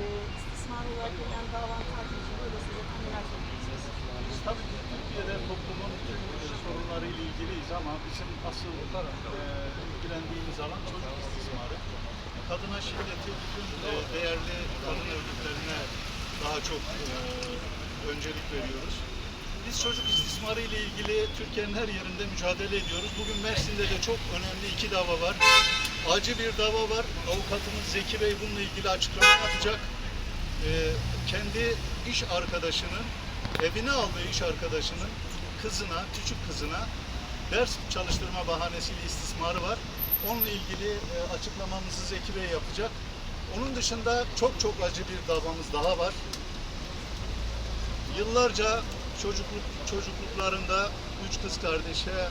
e, istismar olarak gelen davanın takipçiliği de size neler söyleyeceksiniz? Biz tabii ki Türkiye'de toplumun tüm sorunlarıyla ilgiliyiz ama bizim asıl e, ilgilendiğimiz alan çocuk istismarı. Kadına şiddeti bütün e, değerli kadın örgütlerine daha çok e, öncelik veriyoruz. Biz çocuk istismarı ile ilgili Türkiye'nin her yerinde mücadele ediyoruz. Bugün Mersin'de de çok önemli iki dava var. Acı bir dava var. Avukatımız Zeki Bey bununla ilgili açıklama yapacak. Ee, kendi iş arkadaşının, evine aldığı iş arkadaşının kızına, küçük kızına ders çalıştırma bahanesiyle istismarı var. Onunla ilgili e, açıklamamızı Zeki Bey yapacak. Onun dışında çok çok acı bir davamız daha var. Yıllarca çocukluk çocukluklarında üç kız kardeşe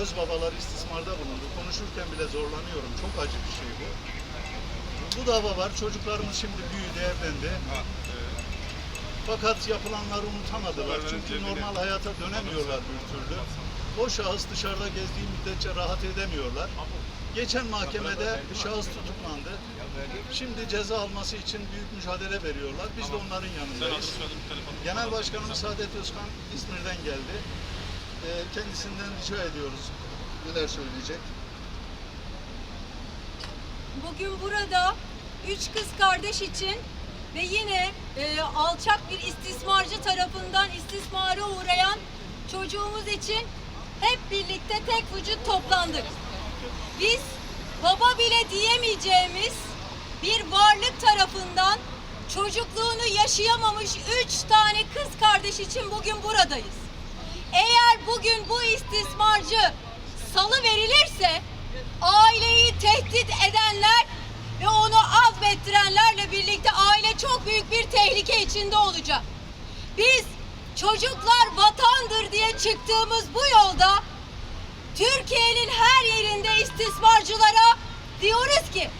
öz babaları istismarda bulundu. Konuşurken bile zorlanıyorum. Çok acı bir şey bu. Bu dava var. Çocuklarımız şimdi büyüdü, evlendi. Fakat yapılanları unutamadılar. Çünkü normal hayata dönemiyorlar bir türlü. O şahıs dışarıda gezdiği müddetçe rahat edemiyorlar. Geçen mahkemede bir şahıs tutuklandı. Şimdi ceza alması için büyük mücadele veriyorlar. Biz de onların yanındayız. Genel Başkanımız Saadet Özkan İzmir'den geldi. Ee, Kendisinden rica ediyoruz. Neler söyleyecek? Bugün burada üç kız kardeş için ve yine e, alçak bir istismarcı tarafından istismara uğrayan çocuğumuz için hep birlikte tek vücut toplandık. Biz baba bile diyemeyeceğimiz bir varlık tarafından çocukluğunu yaşayamamış üç tane kız kardeş için bugün buradayız. Eğer bugün bu istismarcı salı verilirse aileyi tehdit edenler ve onu azmettirenlerle birlikte aile çok büyük bir tehlike içinde olacak. Biz çocuklar vatandır diye çıktığımız bu yolda Türkiye'nin her yerinde istismarcılara diyoruz ki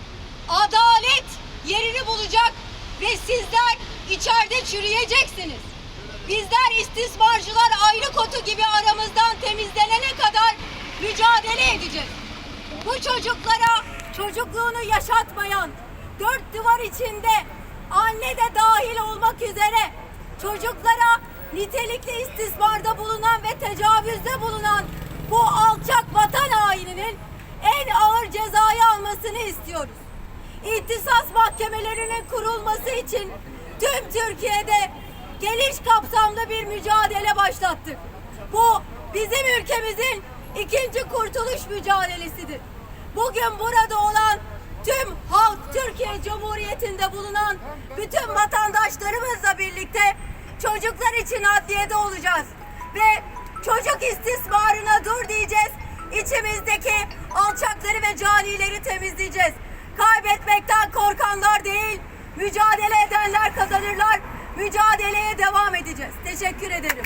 adalet yerini bulacak ve sizler içeride çürüyeceksiniz. Bizler istismarcılar ayrı kotu gibi aramızdan temizlenene kadar mücadele edeceğiz. Bu çocuklara çocukluğunu yaşatmayan, dört duvar içinde anne de dahil olmak üzere çocuklara nitelikli istismarda bulunan ve tecavüzde bulunan bu alçak vatan haininin en ağır cezayı almasını istiyoruz. İhtisas mahkemelerinin kurulması için tüm Türkiye'de geniş kapsamlı bir mücadele başlattık. Bu bizim ülkemizin ikinci kurtuluş mücadelesidir. Bugün burada olan tüm halk Türkiye Cumhuriyeti'nde bulunan bütün vatandaşlarımızla birlikte çocuklar için adliyede olacağız. Ve çocuk istismarına dur diyeceğiz. İçimizdeki alçakları ve canileri temizleyeceğiz. Kaybetmekten korkanlar değil, mücadele edenler kazanırlar. Mücadeleye devam edeceğiz. Teşekkür ederim.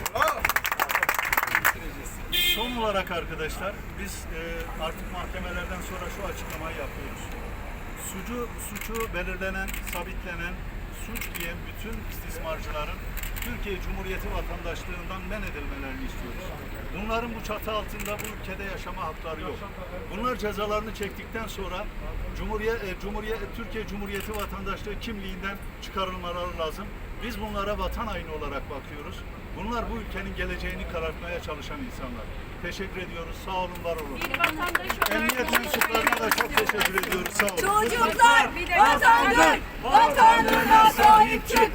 Son olarak arkadaşlar biz e, artık mahkemelerden sonra şu açıklamayı yapıyoruz. Suçu, suçu belirlenen, sabitlenen, suç diyen bütün istismarcıların Türkiye Cumhuriyeti vatandaşlığından men edilmelerini istiyoruz. Bunların bu çatı altında bu ülkede yaşama hakları yok. Bunlar cezalarını çektikten sonra Cumhuriyet, e, Cumhuriyet, Türkiye Cumhuriyeti vatandaşlığı kimliğinden çıkarılmaları lazım. Biz bunlara vatan haini olarak bakıyoruz. Bunlar bu ülkenin geleceğini karartmaya çalışan insanlar. Teşekkür ediyoruz. Sağ olun, var olun. Emniyet mensuplarına da çok teşekkür ediyoruz. Sağ olun. Çocuklar vatandır, vatanına sahip çık. Çocuklar